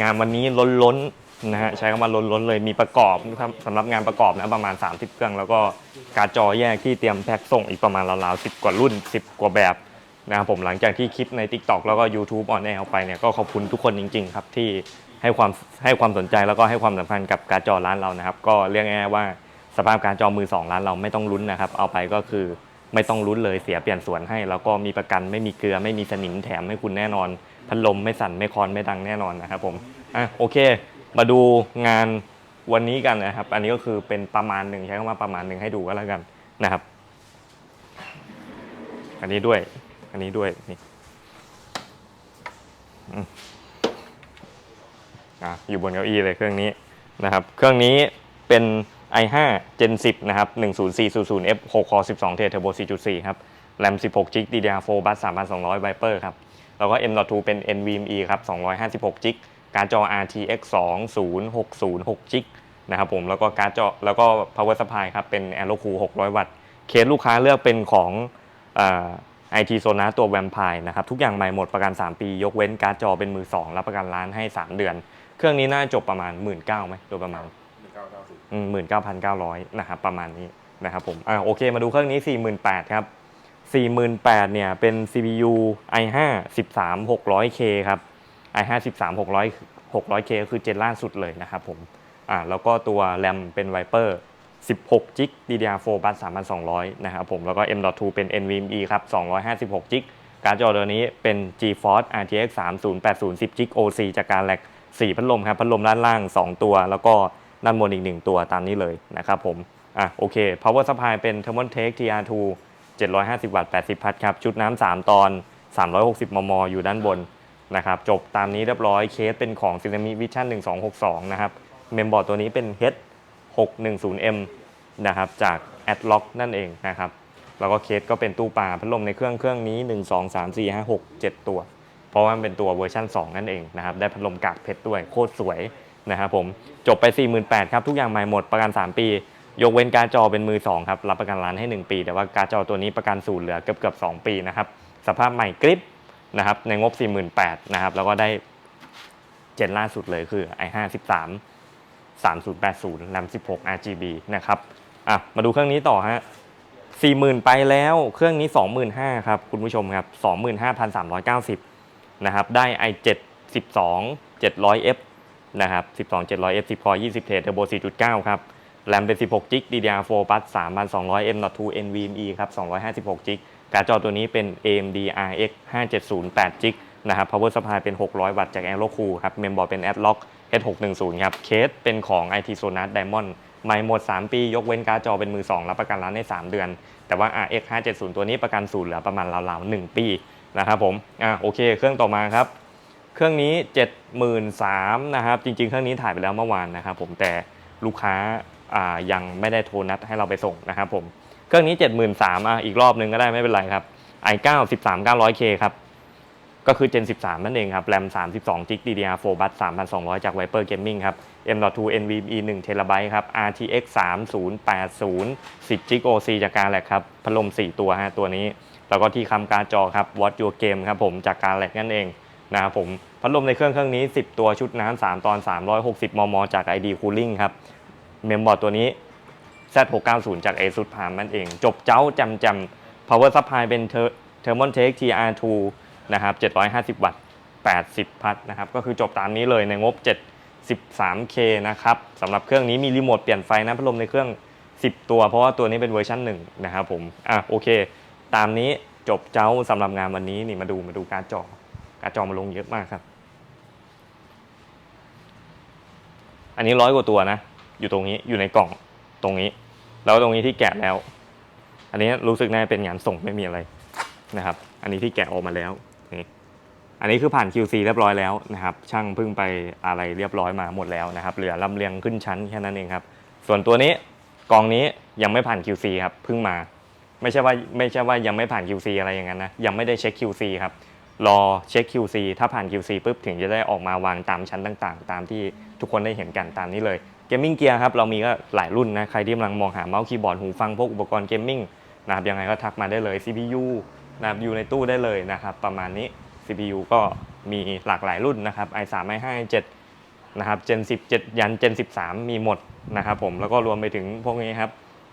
งานวันนี้ล้นล้นๆนะฮะใช้คำว่าล้นล้นๆเลยมีประกอบสำหรับงานประกอบนะประมาณ 30 เครื่อง แล้วก็การ์จอแยกที่เตรียมแพ็คส่งอีกประมาณราวๆ10กว่ารุ่น 10 กว่าแบบนะครับผมหลังจากที่คลิปใน TikTok แล้วก็ YouTube ออนแอร์ออกไปเนี่ยก็ขอบคุณทุกคนจริง ๆ ครับที่ให้ความให้ความสนใจแล้วก็ให้ความสำคัญกับการ์จอร้านเรานะครับ ก็เรียกง่ายว่าสภาพการ์จอมือสองร้านเราไม่ต้องลุ้นนะครับ เอาไปก็คือ ไม่ต้องลุ้นเลยเสียเปลี่ยนส่วนให้ แล้วก็มีประกันไม่มีเกลือไม่มีสนิมแถมให้คุณแน่นอน พัดลมไม่สั่นไม่คลอนไม่ดังแน่นอนนะครับผมอะโอเค มาดูงานวันนี้กันนะครับ อันนี้ก็คือเป็นประมาณหนึ่งใช้คำว่าประมาณหนึ่งให้ดูก็แล้วกันนะครับ อันนี้ด้วย อันนี้ด้วยนี่อะอยู่บนเก้าอี้เลยเครื่องนี้นะครับ เครื่องนี้เป็น i5 Gen 10 นะครับ 10400F 6 core 12 t Turbo 4.4 ครับ RAM 16 GB DDR4 Bus 3200 Viper ครับ แล้วก็ M.2 เป็น NVMe ครับ 256 GB การ์ดจอ RTX 20606 GB นะครับผม แล้วก็การ์ดจอ แล้วก็ power supply ครับ เป็น Aerocool 600 วัตต์ เคสลูกค้าเลือกเป็นของไอทีโซนาตัวแวมไพร์นะครับ ทุกอย่างใหม่หมดประกัน 3 ปี ยกเว้นการ์ดจอเป็นมือ 2 รับประกันร้านให้ 3 เดือน เครื่องนี้น่าจบประมาณ 1 9ื่นไหมโดยประมาณ หมื่นเก้าพันเก้าร้อยนะครับประมาณนี้นะครับผมอ่าโอเคมาดูเครื่องนี้สี่หมื่นแปดครับสี่หมื่นแปดเนี่ยเป็น CPU i5 13 600K ครับ i5 13 600 600K ก็คือเจนล่าสุดเลยนะครับผมอ่าแล้วก็ตัว RAM เป็น Viper 16 g b DDR4 บัส3,200 นะครับผม แล้วก็ M.2 เป็น NVMe ครับ 256 g b การ์ดจอตัวนี้เป็น GeForce RTX 3080 10 g b OC จากการแลก4พัดลมครับ พัดลมด้านล่าง 2 ตัว แล้วก็ ด้านบนอีก 1 ตัวตามนี้เลยนะครับผมอะโอเค power supply เป็น Thermaltake TR2 750 วัตต์ 80 พัทครับ ชุดน้ำ3ตอน 360 มม อยู่ด้านบนนะครับจบตามนี้เรียบร้อยเคสเป็นของ c y n a m i Vision 1262 นะครับ เมมบอร์ดตัวนี้เป็น H610M นะครับจาก Adlock นั่นเองนะครับแล้วก็เคสก็เป็นตู้ปลาพัดลมในเครื่องเครื่องนี้ 1 2 3 4 5 6 7 ตัว เพราะว่ามันเป็นตัวเวอร์ชัน2 นั่นเองนะครับได้พัดลมกากเพชรด้วยโคตรสวย นะครับผมจบไป 48,000ครับทุกอย่างใหม่หมดประกัน 3 ปี ยกเว้นการจอเป็นมือ 2 ครับ รับประกันร้านให้ 1 ปี แต่ว่าการจอตัวนี้ประกันศูนย์เหลือเกือบเกือบ2ปีนะครับสภาพใหม่กริปนะครับในงบ 48,000นะครับแล้วก็ได้เจนล่าสุดเลยคือ i53 3080 RAM 16 RGB นะครับอะมาดูเครื่องนี้ต่อฮะ40,000 ไปแล้วเครื่องนี้ 25,000ครับคุณผู้ชมครับ25,390นะครับได้ i7 12 700F นะครับ 12 700F 10 core 20 t Turbo 4.9 ครับ แรมเป็น 16 g b DDR4 บัส3,200 M.2 NVMe ครับ 256 g b การ์ดจอตัวนี้เป็น AMD RX 570 8 g b นะครับ Power Supply เป็น 600 วัตต์จาก Aerocool ครับ เมมบอร์ดเป็น Adlock H610 ครับ เคสเป็นของ IT Sonar Diamond ใหม่หมด 3 ปี ยกเว้นการ์ดจอเป็นมือ 2 รับประกันร้านได้ 3 เดือน แต่ว่า RX 570 ตัวนี้ประกันศูนย์เหลือประมาณราวๆ1ปีนะครับผม อะโอเค เครื่องต่อมาครับ เครื่องนี้ 73,000นะครับ จริง ๆ เครื่องนี้ถ่ายไปแล้วเมื่อวานนะครับผมแต่ลูกค้าายังไม่ได้โทรนัดให้เราไปส่งนะครับผม เครื่องนี้ 73,000อะอีกรอบนึงก็ได้ไม่เป็นไรครับ i9 13900K ครับ ก็คือ Gen 13 นั่นเองครับ RAM 32 g b DDR4 บัส3,200 จาก Viper Gaming ครับ M.2 NVMe 1 TB ครับ RTX 3080 10 g b OC จากการแลกครับ พัดลม 4 ตัวฮะตัวนี้ แล้วก็ที่คำการ์จอครับ Watch Your Game ครับผมจากการแลกนั่นเอง นะครับผมพัดลมในเครื่องเครื่องนี้ 10 ตัวชุดน้ำ3ตอน 360 มม จาก ID Cooling ครับ เมมบอร์ดตัวนี้ Z690 จาก ASUS Palm นั่นเอง จบเจ้าจำจำ Power Supply เป็น Thermaltake TR2 นะครับ 750 วัตต์ 80 พัทนะครับ ก็คือจบตามนี้เลยในงบ 73K นะครับสำหรับเครื่องนี้มีรีโมทเปลี่ยนไฟนะพัดลมในเครื่อง 10 ตัว เพราะว่าตัวนี้เป็นเวอร์ชัน1นะครับผม อะโอเค ตามนี้จบเจ้าสำหรับงานวันนี้นี่มาดูมาดูการดจอ การจอมาลงเยอะมากครับ อันนี้ร้อยกว่าตัวนะ อยู่ตรงนี้อยู่ในกล่องตรงนี้ แล้วตรงนี้ที่แกะแล้ว อันนี้รู้สึกน่าเป็นงานส่งไม่มีอะไรนะครับ อันนี้ที่แกะออกมาแล้วนี่อันนี้คือผ่าน QC เรียบร้อยแล้วนะครับ ช่างเพิ่งไปอะไรเรียบร้อยมาหมดแล้วนะครับ เหลือลำเลียงขึ้นชั้นแค่นั้นเองครับ ส่วนตัวนี้กล่องนี้ยังไม่ผ่าน QC ครับเพิ่งมา ไม่ใช่ว่าไม่ใช่ว่ายังไม่ผ่าน QC อะไรอย่างนั้นนะยังไม่ได้เช็ค QC ครับ รอเช็ค QC ถ้าผ่าน QC ปุ๊บถึงจะได้ออกมาวางตามชั้นต่างๆ ตามที่ทุกคนได้เห็นกันตามนี้เลยเกมมิ่งเกียร์ครับเรามีก็หลายรุ่นนะใครที่กำลังมองหาเมาส์คีย์บอร์ดหูฟังพวกอุปกรณ์เกมมิ่งนะครับยังไงก็ทักมาได้เลย CPU นะครับอยู่ในตู้ได้เลยนะครับประมาณนี้ CPU ก็มีหลากหลายรุ่นนะครับ i3 i5 i7 นะครับ Gen 10 7ยัน Gen 13 มีหมดนะครับผมแล้วก็รวมไปถึงพวกนี้ครับ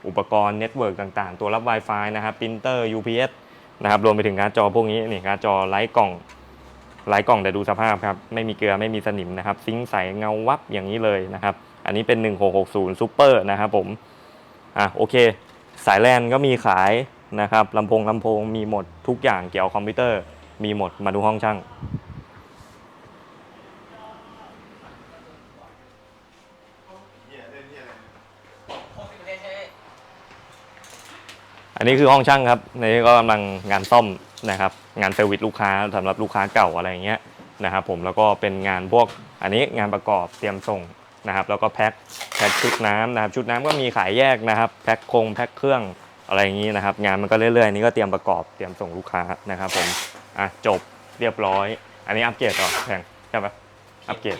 อุปกรณ์เน็ตเวิร์กต่างๆ ตัวรับ Wi-Fi นะครับปรินเตอร์ UPS นะครับรวมไปถึงการ์ดจอพวกนี้นี่การ์ดจอไร้กล่องไร้กล่องแต่ดูสภาพครับไม่มีเกลือไม่มีสนิมนะครับซิงใสเงาวับอย่างนี้เลยนะครับอันนี้เป็น 1660 Super นะครับผมอะโอเค สายแลนก็มีขายนะครับลำโพงลำโพงมีหมดทุกอย่างเกี่ยวกับคอมพิวเตอร์มีหมดมาดูห้องช่าง อันนี้คือห้องช่างครับในนี้ก็กำลังงานซ่อมนะครับ งานเซอร์วิสลูกค้าสำหรับลูกค้าเก่าอะไรอย่างเงี้ยนะครับผมแล้วก็เป็นงานพวกอันนี้งานประกอบเตรียมส่งนะครับ แล้วก็แพ็คแพ็คชุดน้ำนะครับ ชุดน้ำก็มีขายแยกนะครับ แพ็คคงแพ็คเครื่องอะไรอย่างนี้นะครับ งานมันก็เรื่อยๆอันนี้ก็เตรียมประกอบเตรียมส่งลูกค้านะครับ ผมอะจบเรียบร้อย อันนี้อัปเกรดเหรอแพงใช่ปะอัปเกรด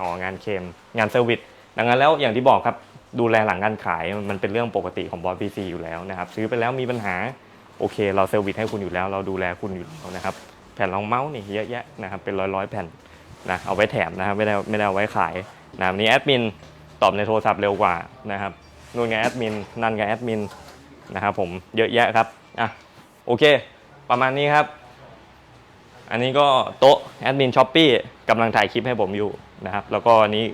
อ๋องานเคมงานเซอร์วิสดังนั้นแล้วอย่างที่บอกครับ ดูแลหลังการขายมันเป็นเรื่องปกติของบอสพีซีอยู่แล้วนะครับซื้อไปแล้วมีปัญหาโอเค เราเซอร์วิสให้คุณอยู่แล้ว เราดูแลคุณอยู่แล้วนะครับแผ่นรองเมาส์นี่เยอะแยะนะครับเป็นร้อยร้อยแผ่นนะเอาไว้แถมนะครับไม่ได้ไม่ได้เอาไว้ขายนะครับนี่แอดมินตอบในโทรศัพท์เร็วกว่านะครับนู่นไงแอดมินนั่นไงแอดมินนะครับผมเยอะแยะครับอะโอเค ประมาณนี้ครับ อันนี้ก็โต๊ะแอดมินช้อปปี้กำลังถ่ายคลิปให้ผมอยู่นะครับแล้วก็อันนี้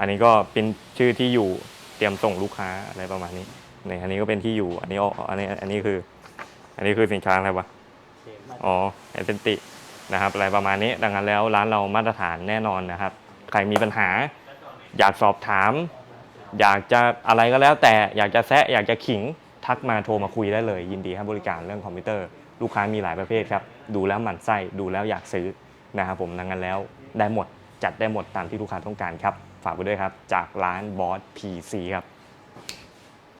อันนี้ก็เป็นชื่อที่อยู่เตรียมส่งลูกค้าอะไรประมาณนี้ในอันนี้ก็เป็นที่อยู่ อันนี้อ๋ออันนี้อันนี้คือ อันนี้คือสินค้าอะไรวะอ๋อเอเซนตินะครับอะไรประมาณนี้ ดังนั้นแล้วร้านเรามาตรฐานแน่นอนนะครับ ใครมีปัญหา อยากสอบถาม อยากจะอะไรก็แล้ว แต่อยากจะแซะอยากจะขิงทักมาโทรมาคุยได้เลย ยินดีให้บริการเรื่องคอมพิวเตอร์ ลูกค้ามีหลายประเภทครับ ดูแล้วหมั่นไส้ดูแล้วอยากซื้อนะครับผมดังนั้นแล้วได้หมดจัดได้หมดตามที่ลูกค้าต้องการครับ ฝากไปด้วยครับ จากร้านบอส PC ครับ